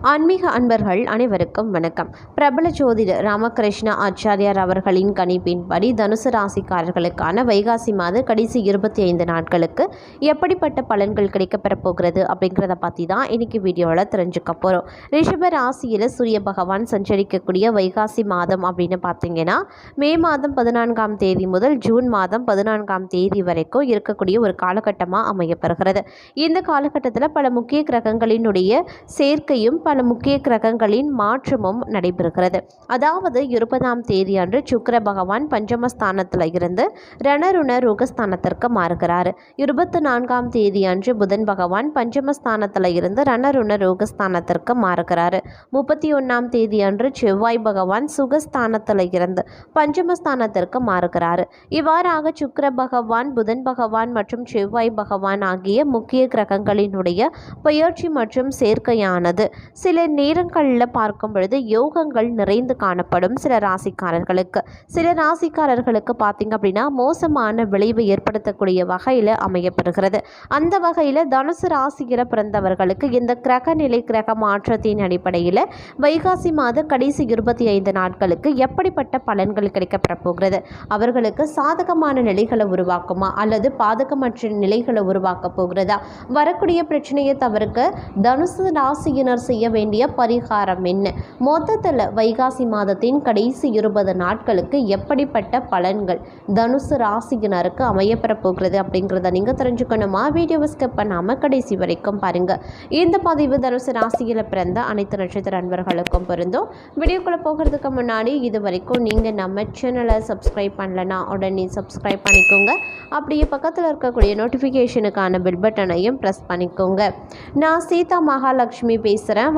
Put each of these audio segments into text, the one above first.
ஆன்மீக அன்பர்கள் அனைவருக்கும் வணக்கம். பிரபல ஜோதிடர் ராமகிருஷ்ண ஆச்சாரியார் அவர்களின் கணிப்பின்படி தனுசு ராசிக்காரர்களுக்கான வைகாசி மாத கடைசி இருபத்தி ஐந்து நாட்களுக்கு எப்படிப்பட்ட பலன்கள் கிடைக்கப்பெறப் போகிறது அப்படிங்கிறத பற்றி தான் இன்னைக்கு வீடியோவில் தெரிஞ்சுக்க போகிறோம் ரிஷப ராசியில் சூரிய பகவான் சஞ்சரிக்கக்கூடிய வைகாசி மாதம் அப்படின்னு பார்த்தீங்கன்னா மே மாதம் பதினான்காம் தேதி முதல் ஜூன் மாதம் பதினான்காம் தேதி வரைக்கும் இருக்கக்கூடிய ஒரு காலகட்டமாக அமையப்பெறுகிறது இந்த காலகட்டத்தில் பல முக்கிய கிரகங்களினுடைய சேர்க்கையும் பல முக்கிய கிரகங்களின் மாற்றமும் நடைபெறுகிறது. அதாவது இருபதாம் தேதி அன்று சுக்கர பகவான் பஞ்சமஸ்தானத்தில் இருந்து ரணருண ரோகஸ்தானத்திற்கு மாறுகிறார். இருபத்தி நான்காம் தேதி அன்று புதன் பகவான் பஞ்சமஸ்தானத்தில் இருந்து ரணருண ரோகஸ்தானத்திற்கு மாறுகிறார். முப்பத்தி ஒன்றாம் தேதி அன்று செவ்வாய் பகவான் சுகஸ்தானத்தில் இருந்து பஞ்சமஸ்தானத்திற்கு மாறுகிறார். இவ்வாறாக சுக்கர பகவான் புதன் பகவான் மற்றும் செவ்வாய் பகவான் ஆகிய முக்கிய கிரகங்களினுடைய பெயர்ச்சி மற்றும் சேர்க்கையானது சில நேரங்களில் பார்க்கும் பொழுது யோகங்கள் நிறைந்து காணப்படும் சில ராசிக்காரர்களுக்கு. சில ராசிக்காரர்களுக்கு பார்த்திங்க அப்படின்னா மோசமான விளைவு ஏற்படுத்தக்கூடிய வகையில் அமையப்படுகிறது. அந்த வகையில் தனுசு ராசியில் பிறந்தவர்களுக்கு இந்த கிரக நிலை கிரக மாற்றத்தின் அடிப்படையில் வைகாசி மாத கடைசி இருபத்தி ஐந்து நாட்களுக்கு எப்படிப்பட்ட பலன்கள் கிடைக்கப்பெற போகிறது? அவர்களுக்கு சாதகமான நிலைகளை உருவாக்குமா? அல்லது பாதகமற்ற நிலைகளை உருவாக்க போகிறதா? வரக்கூடிய பிரச்சனையை தவிர்க்க தனுசு ராசியினர் செய்ய வேண்டிய பரிகாரம் என்ன? மொத்தத்தில் வைகாசி மாதத்தின் கடைசி இருபது நாட்களுக்கு எப்படிப்பட்ட பலன்கள்? தனுசு ராசியினருக்கு அமையப்பெற போகிறது அப்படிங்கிறத நீங்கள் தெரிஞ்சுக்கணுமா? வீடியோவை ஸ்கிப் பண்ணாமல் கடைசி வரைக்கும் பாருங்கள் இந்த பதிவு தனுசு ராசியில் பிறந்த அனைத்து நட்சத்திர அன்பர்களுக்கும் பொருந்தும். வீடியோக்குள்ளே போகிறதுக்கு முன்னாடி இது வரைக்கும் நீங்கள் நம்ம சேனலை சப்ஸ்கிரைப் பண்ணலனா உடனே சப்ஸ்கிரைப் பண்ணிக்கோங்க. அப்படியே பக்கத்தில் இருக்கக்கூடிய நோட்டிஃபிகேஷனுக்கான பில் பட்டனையும் ப்ரெஸ் பண்ணிக்கோங்க. நான் சீதா மகாலட்சுமி பேசுகிறேன்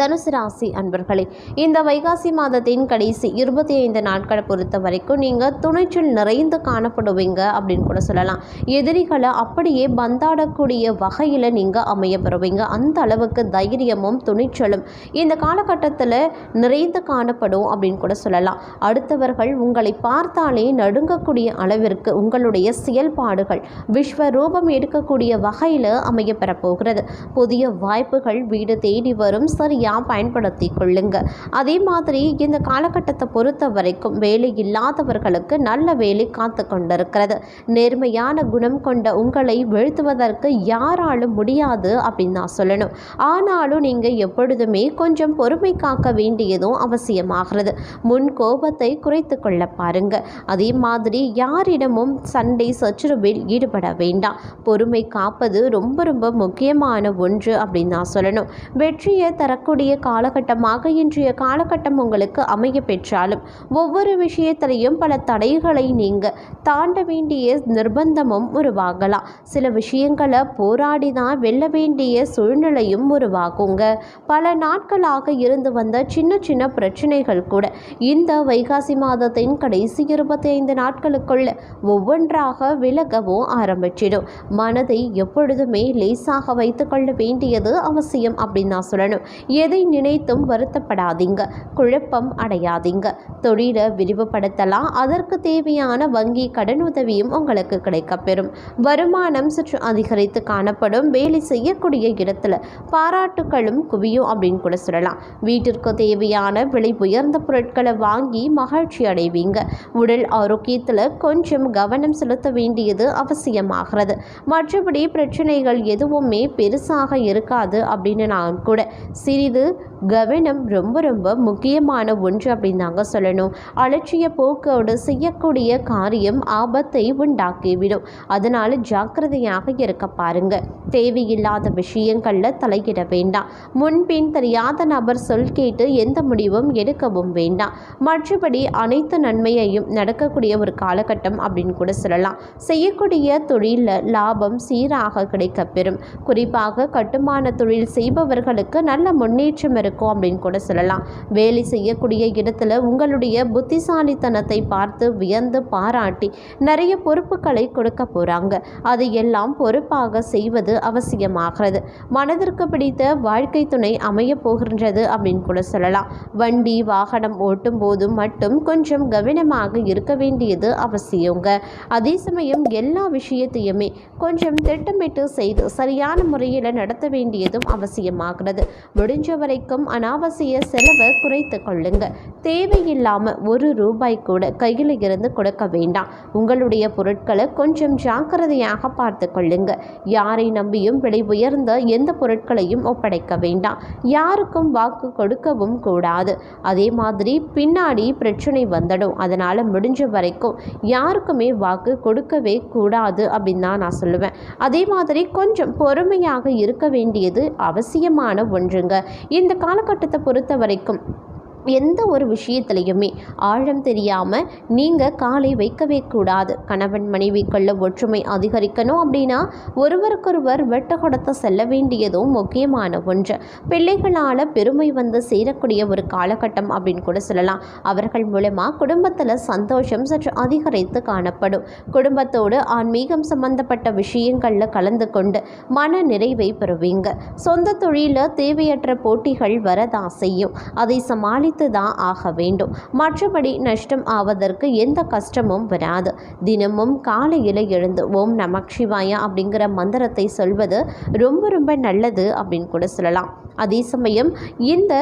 தனுசு ராசி அன்பர்களே இந்த வைகாசி மாதத்தின் கடைசி இருபத்தி ஐந்து நாட்களை பொறுத்த வரைக்கும் நீங்கள் துணைச்சல் நிறைந்து காணப்படுவீங்க அப்படின்னு கூட சொல்லலாம். எதிரிகளை அப்படியே பந்தாடக்கூடிய வகையில் நீங்கள் அமைய பெறுவீங்க. அந்த அளவுக்கு தைரியமும் துணிச்சலும் இந்த காலகட்டத்தில் நிறைந்து காணப்படும் அப்படின்னு கூட சொல்லலாம். அடுத்தவர்கள் உங்களை பார்த்தாலே நடுங்கக்கூடிய அளவிற்கு உங்களுடைய செயல்பாடுகள் விஸ்வரூபம் எடுக்கக்கூடிய வகையில் அமைய பெறப்போகிறது. புதிய வாய்ப்புகள் வீடு தேடி வரும். சரி சரியாக பயன்படுத்தி கொள்ளுங்க. அதே மாதிரி இந்த காலகட்டத்தை பொறுத்த வரைக்கும் வேலை இல்லாதவர்களுக்கு நல்ல வேலை காத்து கொண்டிருக்கிறது. நேர்மையான குணம் கொண்ட உங்களை வீழ்த்துவதற்கு யாராலும் முடியாது அப்படின்னு நான் சொல்லணும். ஆனாலும் நீங்கள் எப்பொழுதுமே கொஞ்சம் பொறுமை காக்க வேண்டியதும் அவசியமாகிறது. முன் கோபத்தை குறைத்து கொள்ள பாருங்க. அதே மாதிரி யாரிடமும் சண்டை சச்சுரவில் ஈடுபட வேண்டாம். பொறுமை காப்பது ரொம்ப ரொம்ப முக்கியமான ஒன்று அப்படின்னு நான் சொல்லணும். வெற்றியை தரக்கூடிய வரக்கூடிய காலகட்டமாக இன்றைய காலகட்டம் உங்களுக்கு அமைய பெற்றாலும் ஒவ்வொரு விஷயத்திலையும் பல தடைகளை நீங்க தாண்ட வேண்டிய நிர்பந்தமும் உருவாகலாம். சில விஷயங்களை போராடி தான் வெல்ல வேண்டிய சூழ்நிலையும் உருவாகுங்க. பல நாட்களாக இருந்து வந்த சின்ன சின்ன பிரச்சனைகள் கூட இந்த வைகாசி மாதத்தின் கடைசி இருபத்தி ஐந்து நாட்களுக்குள்ள ஒவ்வொன்றாக விலகவும் ஆரம்பிச்சிடும். மனதை எப்பொழுதுமே லேசாக வைத்துக்கொள்ள வேண்டியது அவசியம் அப்படின்னு நான் சொல்லணும். எதை நினைத்தும் வருத்தப்படாதீங்க குழப்பம் அடையாதீங்க. தொழிலை விரிவுபடுத்தலாம் அதற்கு தேவையான வங்கி கடன் உதவியும் உங்களுக்கு கிடைக்கப்பெறும். வருமானம் சற்று அதிகரித்து காணப்படும் வேலை செய்யக்கூடிய இடத்துல பாராட்டுகளும் குவியும் அப்படின்னு கூட சொல்லலாம். வீட்டிற்கு தேவையான விலை உயர்ந்த பொருட்களை வாங்கி மகிழ்ச்சி அடைவீங்க. உடல் ஆரோக்கியத்தில் கொஞ்சம் கவனம் செலுத்த வேண்டியது அவசியமாகிறது. மற்றபடி பிரச்சனைகள் எதுவுமே பெருசாக இருக்காது அப்படின்னு நான் கூட சிறிது கவனம் ரொம்ப ரொம்ப முக்கியமான ஒன்று அப்படின்னு தாங்க சொல்லணும். அலட்சிய போக்கோடு செய்யக்கூடிய காரியம் ஆபத்தை உண்டாக்கிவிடும். அதனால் ஜாக்கிரதையாக இருக்க பாருங்க. தேவையில்லாத விஷயங்களில் தலையிட வேண்டாம். முன்பின் தெரியாத நபர் சொல் கேட்டு எந்த முடிவும் எடுக்கவும் வேண்டாம். மற்றபடி அனைத்து நன்மையையும் நடக்கக்கூடிய ஒரு காலகட்டம் அப்படின்னு கூட சொல்லலாம். செய்யக்கூடிய தொழிலில் லாபம் சீராக கிடைக்கப்பெறும். குறிப்பாக கட்டுமான தொழில் செய்பவர்களுக்கு நல்ல முன் முன்னேற்றம் இருக்கும் அப்படின்னு கூட சொல்லலாம். வேலை செய்யக்கூடிய இடத்துல உங்களுடைய புத்திசாலித்தனத்தை பார்த்து வியந்து பாராட்டி நிறைய பொறுப்புகளை கொடுக்க போகிறாங்க அதை எல்லாம் பொறுப்பாக செய்வது அவசியமாகிறது. மனதிற்கு பிடித்த வாழ்க்கை துணை அமைய போகின்றது அப்படின்னு கூட சொல்லலாம். வண்டி வாகனம் ஓட்டும் போது மட்டும் கொஞ்சம் கவனமாக இருக்க வேண்டியது அவசியங்க. அதே சமயம் எல்லா விஷயத்தையுமே கொஞ்சம் திட்டமிட்டு செய்து சரியான முறையில் நடத்த வேண்டியதும் அவசியமாகிறது. முடிஞ்ச முடிஞ்ச வரைக்கும் அனாவசிய செலவை குறைத்து கொள்ளுங்க தேவையில்லாமல் ஒரு ரூபாய் கூட கையில் இருந்து கொடுக்க வேண்டாம். உங்களுடைய பொருட்களை கொஞ்சம் ஜாக்கிரதையாக பார்த்து கொள்ளுங்க யாரை நம்பியும் விலை உயர்ந்த எந்த பொருட்களையும் ஒப்படைக்க வேண்டாம். யாருக்கும் வாக்கு கொடுக்கவும் கூடாது. அதே மாதிரி பின்னாடி பிரச்சனை வந்துடும். அதனால் முடிஞ்ச வரைக்கும் யாருக்குமே வாக்கு கொடுக்கவே கூடாது அப்படின்னு தான் நான் சொல்லுவேன். அதே மாதிரி கொஞ்சம் பொறுமையாக இருக்க வேண்டியது அவசியமான ஒன்றுங்க. இந்த காலகட்டத்தை பொறுத்த வரைக்கும் எந்த ஒரு விஷயத்துலையுமே ஆழம் தெரியாமல் நீங்கள் காலை வைக்கவே கூடாது. கணவன் மனைவிக்குள்ள ஒற்றுமை அதிகரிக்கணும் அப்படின்னா ஒருவருக்கொருவர் வெட்ட செல்ல வேண்டியதும் முக்கியமான ஒன்று. பிள்ளைகளால் பெருமை வந்து சேரக்கூடிய ஒரு காலகட்டம் அப்படின்னு கூட சொல்லலாம். அவர்கள் மூலமாக குடும்பத்தில் சந்தோஷம் சற்று அதிகரித்து காணப்படும். குடும்பத்தோடு ஆன்மீகம் சம்பந்தப்பட்ட விஷயங்களில் கலந்து கொண்டு மன நிறைவை பெறுவீங்க. சொந்த தொழிலில் தேவையற்ற போட்டிகள் வரதான் செய்யும். அதை சமாளி சமாளித்து தான் ஆக வேண்டும். மற்றபடி நஷ்டம் ஆவதற்கு எந்த கஷ்டமும் வராது. தினமும் காலையில் எழுந்து ஓம் நமக் சிவாயா அப்படிங்கிற மந்திரத்தை சொல்வது ரொம்ப ரொம்ப நல்லது அப்படின்னு கூட சொல்லலாம். அதே சமயம் இந்த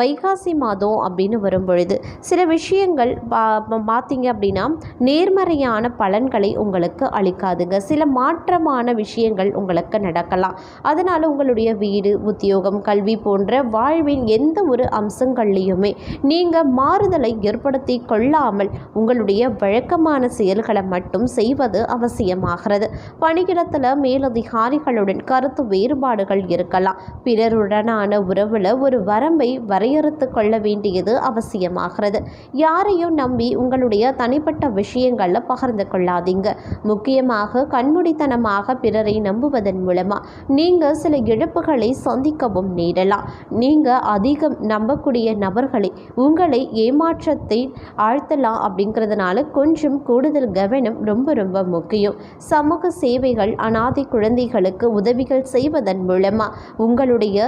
வைகாசி மாதம் அப்படின்னு வரும் பொழுது சில விஷயங்கள் பா பார்த்தீங்க அப்படின்னா நேர்மறையான பலன்களை உங்களுக்கு அளிக்காதுங்க. சில மாற்றமான விஷயங்கள் உங்களுக்கு நடக்கலாம். அதனால் உங்களுடைய வீடு உத்தியோகம் கல்வி போன்ற வாழ்வின் எந்த ஒரு அம்சங்கள்லேயுமே நீங்கள் மாறுதலை ஏற்படுத்தி கொள்ளாமல் உங்களுடைய வழக்கமான செயல்களை மட்டும் செய்வது அவசியமாகிறது. பணியிடத்தில் மேலதிகாரிகளுடன் கருத்து வேறுபாடுகள் இருக்கலாம். பிறருடனான உறவில் ஒரு வரம் வரம்பை வரையறுத்து கொள்ள வேண்டியது அவசியமாகிறது. யாரையும் நம்பி உங்களுடைய தனிப்பட்ட விஷயங்களில் பகிர்ந்து கொள்ளாதீங்க. முக்கியமாக கண்முடித்தனமாக பிறரை நம்புவதன் மூலமாக நீங்கள் சில இழப்புகளை சந்திக்கவும் நேரலாம். நீங்கள் அதிகம் நம்பக்கூடிய நபர்களை உங்களை ஏமாற்றத்தை ஆழ்த்தலாம் அப்படிங்கிறதுனால கொஞ்சம் கூடுதல் கவனம் ரொம்ப ரொம்ப முக்கியம். சமூக சேவைகள் அனாதை குழந்தைகளுக்கு உதவிகள் செய்வதன் மூலமாக உங்களுடைய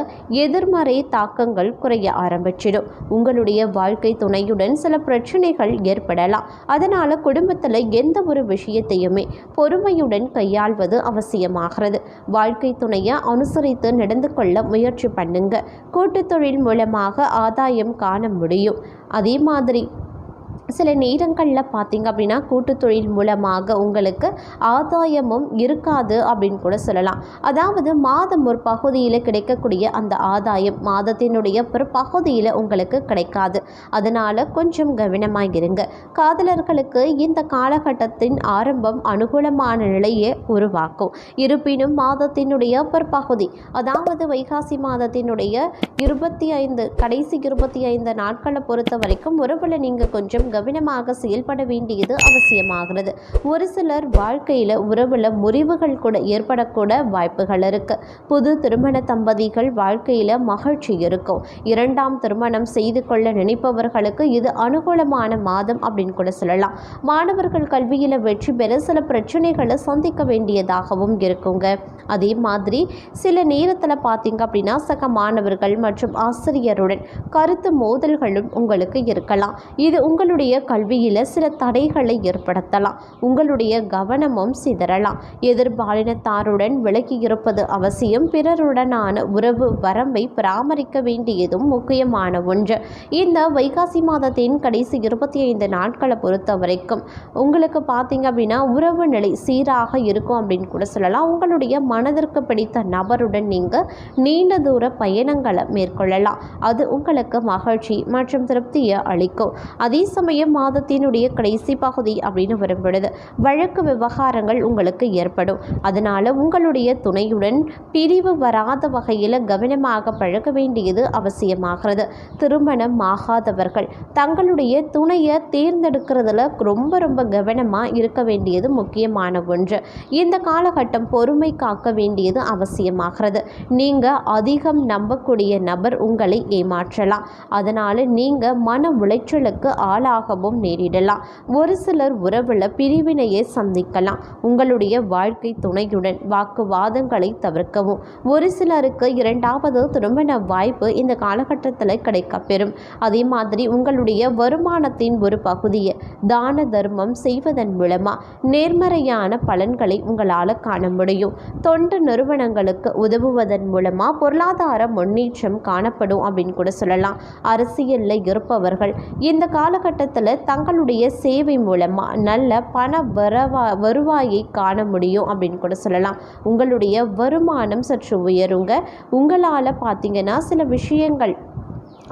எதிர்மறை தாக்கங்கள் குறைய ஆரம்பிச்சிடும். உங்களுடைய வாழ்க்கை துணையுடன் சில பிரச்சனைகள் ஏற்படலாம். அதனால் குடும்பத்தில் எந்த ஒரு விஷயத்தையுமே பொறுமையுடன் கையாள்வது அவசியமாகிறது. வாழ்க்கை துணையை அனுசரித்து நடந்து கொள்ள முயற்சி பண்ணுங்க. கூட்டு தொழில் மூலமாக ஆதாயம் காண முடியும். அதே மாதிரி சில நேரங்களில் பார்த்திங்க அப்படின்னா கூட்டு தொழில் மூலமாக உங்களுக்கு ஆதாயமும் இருக்காது அப்படின்னு கூட சொல்லலாம். அதாவது மாதம் ஒரு பகுதியில் கிடைக்கக்கூடிய அந்த ஆதாயம் மாதத்தினுடைய ஒரு பகுதியில் உங்களுக்கு கிடைக்காது. அதனால் கொஞ்சம் கவனமாக இருங்க. காதலர்களுக்கு இந்த காலகட்டத்தின் ஆரம்பம் அனுகூலமான நிலையை உருவாக்கும். இருப்பினும் மாதத்தினுடைய ஒரு பகுதி அதாவது வைகாசி மாதத்தினுடைய இருபத்தி ஐந்து கடைசி இருபத்தி ஐந்து நாட்களை பொறுத்த வரைக்கும் ஒருவேளை நீங்கள் கொஞ்சம் கவனமாக செயல்பட வேண்டியது அவசியமாகிறது. ஒரு சிலர் வாழ்க்கையில் உறவில் முறிவுகள் கூட ஏற்படக்கூட வாய்ப்புகள் இருக்கு. புது திருமண தம்பதிகள் வாழ்க்கையில் மகிழ்ச்சி இருக்கும். இரண்டாம் திருமணம் செய்து கொள்ள நினைப்பவர்களுக்கு இது அனுகூலமான மாதம் அப்படின்னு கூட சொல்லலாம். மாணவர்கள் கல்வியில் வெற்றி பெற சில பிரச்சனைகளை சந்திக்க வேண்டியதாகவும் இருக்குங்க. அதே மாதிரி சில நேரத்தில் பார்த்தீங்க அப்படின்னா சக மாணவர்கள் மற்றும் ஆசிரியருடன் கருத்து மோதல்களும் உங்களுக்கு இருக்கலாம். இது உங்களுடைய உங்களுடைய கல்வியில் சில தடைகளை ஏற்படுத்தலாம். உங்களுடைய கவனமும் சிதறலாம். எதிர்பாலினத்தாருடன் விலகி இருப்பது அவசியம். பிறருடனான உறவு வரம்பை பராமரிக்க வேண்டியதும் முக்கியமான ஒன்று. இந்த வைகாசி மாதத்தின் கடைசி இருபத்தி ஐந்து நாட்களை பொறுத்த வரைக்கும் உங்களுக்கு பார்த்தீங்க அப்படின்னா உறவு நிலை சீராக இருக்கும் அப்படின்னு கூட சொல்லலாம். உங்களுடைய மனதிற்கு பிடித்த நபருடன் நீங்கள் நீண்ட தூர பயணங்களை மேற்கொள்ளலாம். அது உங்களுக்கு மகிழ்ச்சி மற்றும் திருப்தியை அளிக்கும். அதே சமயம் இன்றைய மாதத்தினுடைய கடைசி பகுதி அப்படின்னு வரும் பொழுது வழக்கு விவகாரங்கள் உங்களுக்கு ஏற்படும். அதனால் உங்களுடைய துணையுடன் பிரிவு வராத வகையில் கவனமாக பழக வேண்டியது அவசியமாகிறது. திருமணம் ஆகாதவர்கள் தங்களுடைய துணையை தேர்ந்தெடுக்கிறதுல ரொம்ப ரொம்ப கவனமாக இருக்க வேண்டியது முக்கியமான ஒன்று. இந்த காலகட்டம் பொறுமை காக்க வேண்டியது அவசியமாகிறது. நீங்கள் அதிகம் நம்பக்கூடிய நபர் உங்களை ஏமாற்றலாம். அதனால் நீங்கள் மன உளைச்சலுக்கு ஆளாக ஆளாகவும் நேரிடலாம். ஒரு சிலர் உறவில் பிரிவினையை சந்திக்கலாம். உங்களுடைய வாழ்க்கை துணையுடன் வாக்குவாதங்களை தவிர்க்கவும். ஒரு சிலருக்கு இரண்டாவது திருமண வாய்ப்பு இந்த காலகட்டத்தில் கிடைக்கப்பெறும் அதே மாதிரி உங்களுடைய வருமானத்தின் ஒரு பகுதியை தான தர்மம் செய்வதன் மூலமாக நேர்மறையான பலன்களை உங்களால் காண முடியும். தொண்டு நிறுவனங்களுக்கு உதவுவதன் மூலமாக பொருளாதார முன்னேற்றம் காணப்படும் அப்படின்னு கூட சொல்லலாம். அரசியலில் இருப்பவர்கள் இந்த காலகட்டத்தில் தங்களுடைய சேவை மூலமாக நல்ல பண வரவா வருவாயை காண முடியும் அப்படின்னு கூட சொல்லலாம். உங்களுடைய வருமானம் சற்று உயருங்க. உங்களால் பார்த்தீங்கன்னா சில விஷயங்கள்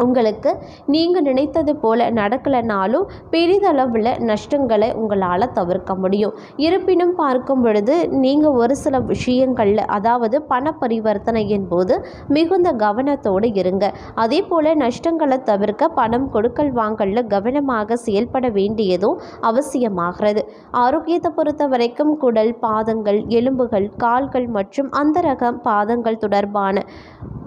உங்களுக்கு நீங்கள் நினைத்தது போல் நடக்கலைனாலும் பெரிதளவில் நஷ்டங்களை உங்களால் தவிர்க்க முடியும். இருப்பினும் பார்க்கும் பொழுது நீங்கள் ஒரு சில விஷயங்களில் அதாவது பண பரிவர்த்தனையின் போது மிகுந்த கவனத்தோடு இருங்க. அதே போல் நஷ்டங்களை தவிர்க்க பணம் கொடுக்கல் வாங்கலில் கவனமாக செயல்பட வேண்டியதும் அவசியமாகிறது. ஆரோக்கியத்தை பொறுத்த வரைக்கும் குடல் பாதங்கள் எலும்புகள் கால்கள் மற்றும் அந்தரக பாதங்கள் தொடர்பான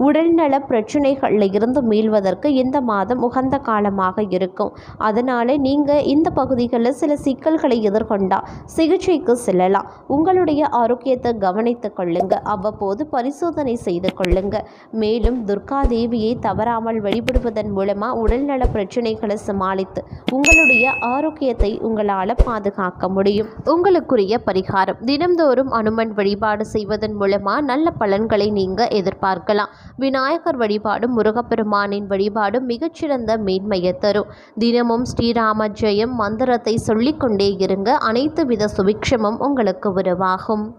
உடல்நல பிரச்சனைகளில் இருந்து மீள்வதற்கு இந்த மாதம் உகந்த காலமாக இருக்கும். அதனால் நீங்கள் இந்த பகுதிகளில் சில சிக்கல்களை எதிர்கொண்டா சிகிச்சைக்கு செல்லலாம். உங்களுடைய ஆரோக்கியத்தை கவனித்து கொள்ளுங்க. அவ்வப்போது பரிசோதனை செய்து கொள்ளுங்க. மேலும் துர்கா தேவியை தவறாமல் வழிபடுவதன் மூலமாக உடல்நல பிரச்சனைகளை சமாளித்து உங்களுடைய ஆரோக்கியத்தை உங்களால் பாதுகாக்க முடியும். உங்களுக்குரிய பரிகாரம். தினம்தோறும் அனுமன் வழிபாடு செய்வதன் மூலமாக நல்ல பலன்களை நீங்கள் எதிர்பார்க்கலாம். விநாயகர் வழிபாடு முருகப்பெருமானின் வழிபாடு மிகச்சிறந்த மேன்மையை தரும். தினமும் ஸ்ரீராம ஜெயம் மந்திரத்தை சொல்லிக்கொண்டே இருங்க. அனைத்து வித சுபிக்ஷமும் உங்களுக்கு உருவாகும்.